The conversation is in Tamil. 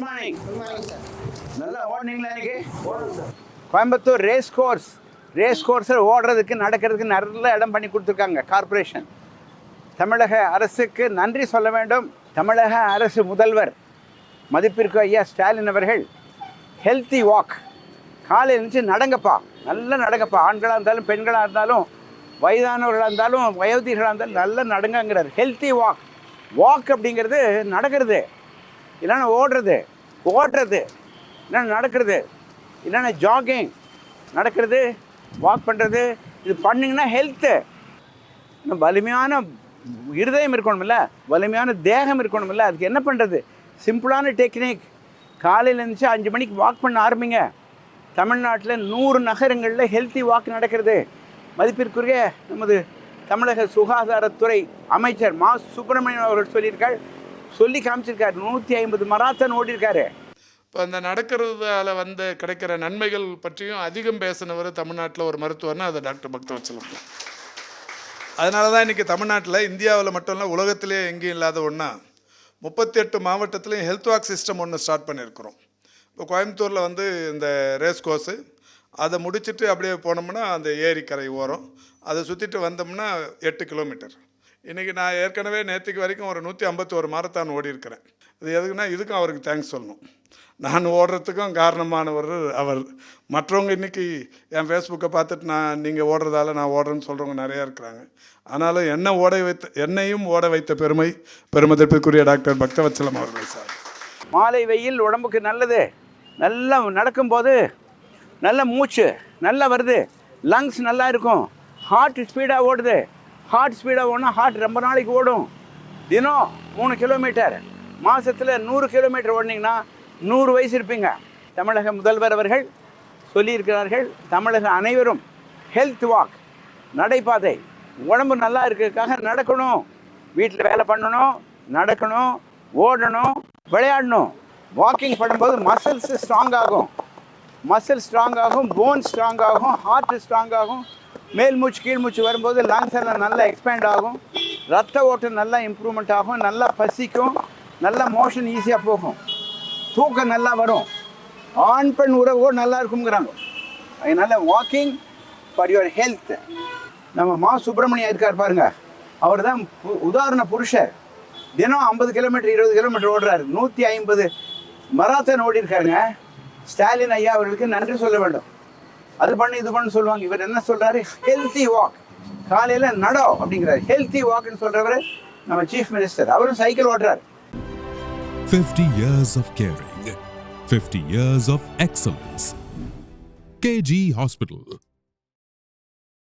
குட் மார்னிங் நல்லா ஓடுனீங்களா இன்னைக்கு? கோயம்புத்தூர் ரேஸ் கோர்ஸ் ரேஸ் கோர்ஸில் ஓடுறதுக்கு நடக்கிறதுக்கு நல்ல இடம் பண்ணி கொடுத்துருக்காங்க கார்ப்பரேஷன் தமிழக அரசுக்கு நன்றி சொல்ல வேண்டும். தமிழக அரசு முதல்வர் மதிப்பிற்கு ஐயா ஸ்டாலின் அவர்கள் ஹெல்த்தி வாக் காலையில் இருந்துச்சு நடங்கப்பா. நல்லா நடங்கப்பா. ஆண்களாக இருந்தாலும் பெண்களாக இருந்தாலும் வயதானவர்களாக இருந்தாலும் வயோதிகளாக இருந்தாலும் நல்லா நடங்கங்கிறார். ஹெல்த்தி வாக் வாக் அப்படிங்கிறது நடக்கிறது. இல்லைன்னா ஓடுறது ஓடுறது. இல்லைன்னா நடக்கிறது. இல்லைன்னா ஜாகிங் நடக்கிறது வாக் பண்ணுறது இது பண்ணிங்கன்னா ஹெல்த்து இன்னும் வலிமையான இருதயம் இருக்கணும்ல வலிமையான தேகம் இருக்கணும்ல. அதுக்கு என்ன பண்ணுறது சிம்பிளான டெக்னிக் காலையில் இருந்துச்சு அஞ்சு மணிக்கு வாக் பண்ண ஆரம்பிங்க. தமிழ்நாட்டில் நூறு நகரங்களில் ஹெல்த்தி வாக் நடக்கிறது. மதிப்பிற்குரிய நமது தமிழக சுகாதாரத்துறை அமைச்சர் மா. சுப்பிரமணியன் அவர்கள் சொல்லியிருக்காள் சொல்லி காமிச்சிருக்காரு. நூற்றி ஐம்பது மராத்தன் ஓடிருக்காரு இப்போ அந்த நடக்கிறதால வந்து கிடைக்கிற நன்மைகள் பற்றியும் அதிகம் பேசினவர் தமிழ்நாட்டில் ஒரு மருத்துவர்னா அது டாக்டர் பக்தவச்சலம். அதனால தான் இன்றைக்கி தமிழ்நாட்டில் இந்தியாவில் மட்டும் இல்லை உலகத்திலே எங்கேயும் இல்லாத ஒன்றா முப்பத்தி எட்டு மாவட்டத்துலேயும் ஹெல்த் வாக் சிஸ்டம் ஒன்று ஸ்டார்ட் பண்ணியிருக்கிறோம் இப்போ கோயம்புத்தூரில் வந்து இந்த ரேஸ் கோர்ஸு அதை முடிச்சுட்டு அப்படியே போனோம்னா அந்த ஏரிக்கரை ஓரம் அதை சுற்றிட்டு வந்தோம்னா எட்டு கிலோமீட்டர் இன்றைக்கி நான் ஏற்கனவே நேற்றுக்கு வரைக்கும் ஒரு நூற்றி ஐம்பத்தோரு மாரத்தான் ஓடியிருக்கிறேன். இது எதுக்குன்னா இதுக்கும் அவருக்கு தேங்க்ஸ் சொல்லணும். நான் ஓடுறதுக்கும் காரணமானவர் அவர். மற்றவங்க இன்றைக்கி என் ஃபேஸ்புக்கை பார்த்துட்டு நான் நீங்கள் ஓடுறதால நான் ஓடுறேன்னு சொல்கிறவங்க நிறையா இருக்கிறாங்க. ஆனாலும் என்னை ஓட வைத்த என்னையும் ஓட வைத்த பெருமை பெருமதிப்பிற்குரிய டாக்டர் பக்தவச்சலம் அவர்கள் சார். மாலை வெயில் உடம்புக்கு நல்லது. நல்லா நடக்கும்போது நல்ல மூச்சு நல்லா வருது. லங்ஸ் நல்லா இருக்கும். ஹார்ட் ஸ்பீடாக ஓடுது. ஹார்ட் ஸ்பீடாக ஓடினா ஹார்ட் ரொம்ப நாளைக்கு ஓடும். தினம் மூணு கிலோமீட்டர் மாதத்தில் நூறு கிலோமீட்டர் ஓடினீங்கன்னா நூறு வயசு இருப்பீங்க. தமிழக முதல்வர் அவர்கள் சொல்லியிருக்கிறார்கள் தமிழக அனைவரும் ஹெல்த் வாக் நடைபாதை உடம்பு நல்லா இருக்கிறதுக்காக நடக்கணும். வீட்டில் வேலை பண்ணணும் நடக்கணும் ஓடணும் விளையாடணும். வாக்கிங் பண்ணும்போது மசில்ஸ் ஸ்ட்ராங் ஆகும். மசில் ஸ்ட்ராங் ஆகும் போன் ஸ்ட்ராங் ஆகும் ஹார்ட் ஸ்ட்ராங் ஆகும். மேல் மூச்சு கீழ் மூச்சு வரும்போது லங்ஸ் எல்லாம் நல்லா எக்ஸ்பேண்ட் ஆகும். ரத்த ஓட்டம் நல்லா இம்ப்ரூவ்மெண்ட் ஆகும். நல்லா பசிக்கும். நல்லா மோஷன் ஈஸியாக போகும். தூக்கம் நல்லா வரும். ஆண் பெண் உறவு நல்லா இருக்குங்கிறாங்க அதனால் வாக்கிங் ஃபார் யுவர் ஹெல்த் நம்ம மா சுப்பிரமணியம் இருக்கார் பாருங்க. அவர் தான் உதாரண புருஷர். தினம் ஐம்பது கிலோமீட்டர் இருபது கிலோமீட்டர் ஓடுறாரு. நூற்றி ஐம்பது மராத்தன் ஓடி இருக்காருங்க ஸ்டாலின் ஐயா அவர்களுக்கு நன்றி சொல்ல வேண்டும். அது பண்ணு இது பண்ணு சொல்லுவாங்க. இவர் என்ன சொல்றாரு? ஹெல்த்தி வாக் காலையில் நடோ அப்படிங்கிறாரு. ஹெல்த்தி வாக்னு சொல்றவர் நம்ம சீஃப் மினிஸ்டர் அவரும் சைக்கிள் ஓடுறாரு 50 years of caring, 50 years of excellence. KG Hospital,